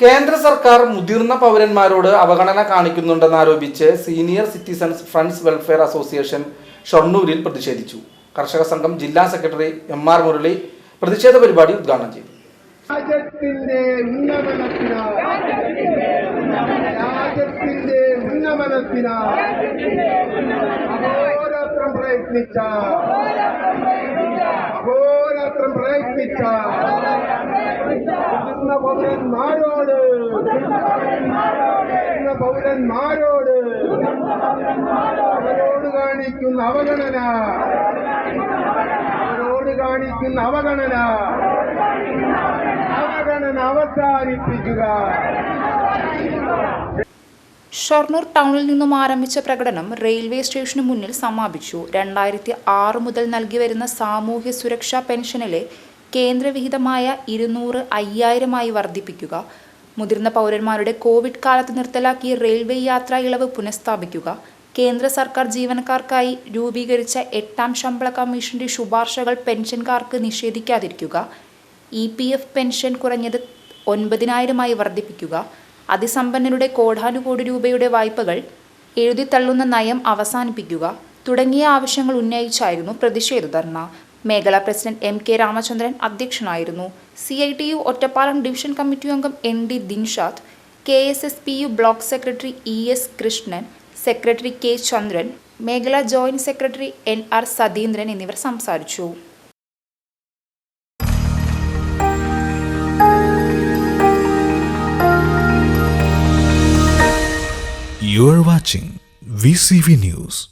കേന്ദ്ര സർക്കാർ മുതിർന്ന പൗരന്മാരോട് അവഗണന കാണിക്കുന്നുണ്ടെന്ന് കാണിക്കുന്നുണ്ടെന്നാരോപിച്ച് senior citizens friends welfare association ഷൊർണൂരിൽ പ്രതിഷേധിച്ചു. കർഷക സംഘം ജില്ലാ സെക്രട്ടറി എം ആർ മുരളി പ്രതിഷേധ പരിപാടി ഉദ്ഘാടനം ചെയ്തു. രാജ്യത്തിന്റെ ഉന്നമനത്തിനാ. രാജ്യത്തിന്റെ ഉന്നമനത്തിനാ. അഹോരാത്രം പ്രയത്നിച്ച. അഹോരാത്രം പ്രയത്നിച്ച. മുതിർന്ന പൗരന്മാരോട് മുതിർന്ന പൗരന്മാരോട് അവരോട് കാണിക്കുന്ന അവഗണന. അവരോട് കാണിക്കുന്ന അവഗണന. അവഗണന അവസാനിപ്പിക്കുക. ഷൊർണൂർ ടൗണിൽ നിന്നും ആരംഭിച്ച പ്രകടനം റെയിൽവേ സ്റ്റേഷന് മുന്നിൽ സമാപിച്ചു. രണ്ടായിരത്തി ആറ് മുതൽ നൽകി വരുന്ന സാമൂഹ്യ സുരക്ഷാ പെൻഷനിലെ കേന്ദ്രവിഹിതമായ ഇരുന്നൂറ് അയ്യായിരമായി വർദ്ധിപ്പിക്കുക. മുതിർന്ന പൗരന്മാരുടെ കോവിഡ് കാലത്ത് നിർത്തലാക്കിയ റെയിൽവേ യാത്രാ ഇളവ് പുനഃസ്ഥാപിക്കുക. കേന്ദ്ര സർക്കാർ ജീവനക്കാർക്കായി രൂപീകരിച്ച എട്ടാം ശമ്പള കമ്മീഷന്റെ ശുപാർശകൾ പെൻഷൻകാർക്ക് നിഷേധിക്കാതിരിക്കുക. ഇ പി എഫ് പെൻഷൻ കുറഞ്ഞത് ഒൻപതിനായിരമായി വർദ്ധിപ്പിക്കുക. അതിസമ്പന്നരുടെ കോടാനുകോടി രൂപയുടെ വായ്പകൾ എഴുതിത്തള്ളുന്ന നയം അവസാനിപ്പിക്കുക. തുടങ്ങിയ ആവശ്യങ്ങൾ ഉന്നയിച്ചായിരുന്നു പ്രതിഷേധ ധർണ. മേഖലാ പ്രസിഡന്റ് എം കെ രാമചന്ദ്രൻ അധ്യക്ഷനായിരുന്നു C I T U Ottapalam division committee അംഗം N D Dinshad K S S P U block secretary E S Krishnan secretary K Chandran മേഖലാ joint secretary N R Satheendran എന്നിവർ സംസാരിച്ചു You are watching VCV News.